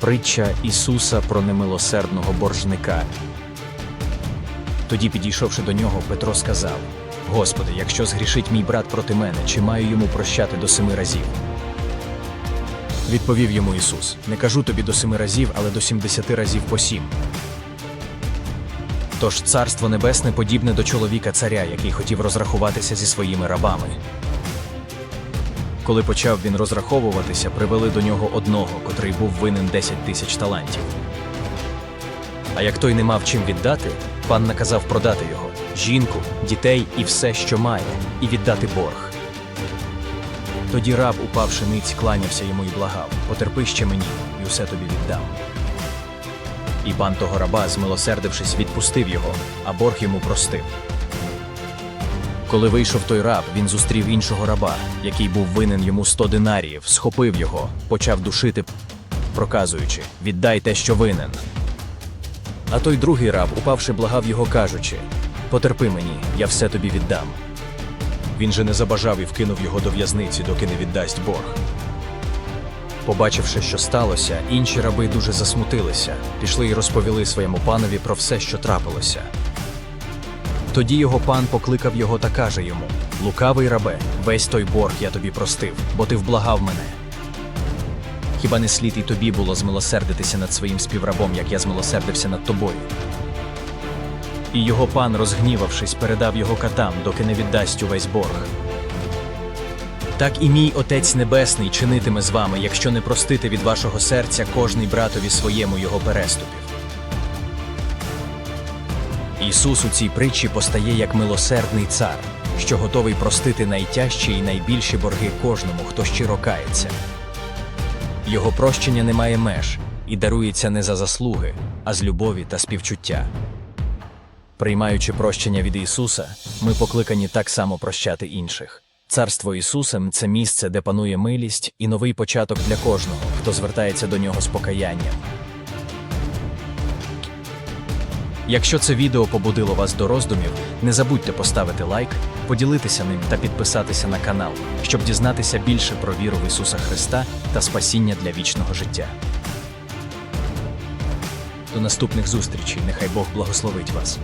Притча Ісуса про немилосердного боржника. Тоді, підійшовши до нього, Петро сказав: Господи, якщо згрішить мій брат проти мене, чи маю йому прощати до семи разів? Відповів йому Ісус: Не кажу тобі до семи разів, але до сімдесяти разів по сім. Тож царство небесне подібне до чоловіка царя, який хотів розрахуватися зі своїми рабами. Коли почав він розраховуватися, привели до нього одного, котрий був винен 10 тисяч талантів. А як той не мав чим віддати, пан наказав продати його, жінку, дітей і все, що має, і віддати борг. Тоді раб, упавши ниць, кланявся йому і благав: Потерпи ще мені, і усе тобі віддам. І пан того раба, змилосердившись, відпустив його, а борг йому простив. Коли вийшов той раб, він зустрів іншого раба, який був винен йому сто динаріїв, схопив його, почав душити, проказуючи: Віддай те, що винен. А той другий раб, упавши, благав його, кажучи: Потерпи мені, я все тобі віддам. Він же не забажав і вкинув його до в'язниці, доки не віддасть борг. Побачивши, що сталося, інші раби дуже засмутилися, пішли і розповіли своєму панові про все, що трапилося. Тоді його пан покликав його та каже йому: Лукавий рабе, весь той борг я тобі простив, бо ти вблагав мене. Хіба не слід і тобі було змилосердитися над своїм співрабом, як я змилосердився над тобою? І його пан, розгнівавшись, передав його катам, доки не віддасть увесь борг. Так і мій Отець Небесний чинитиме з вами, якщо не простите від вашого серця кожний братові своєму його переступів. Ісус у цій притчі постає як милосердний цар, що готовий простити найтяжчі і найбільші борги кожному, хто щиро кається. Його прощення не має меж і дарується не за заслуги, а з любові та співчуття. Приймаючи прощення від Ісуса, ми покликані так само прощати інших. Царство Ісусем це місце, де панує милість і новий початок для кожного, хто звертається до нього з покаянням. Якщо це відео побудило вас до роздумів, не забудьте поставити лайк, поділитися ним та підписатися на канал, щоб дізнатися більше про віру в Ісуса Христа та спасіння для вічного життя. До наступних зустрічей. Нехай Бог благословить вас.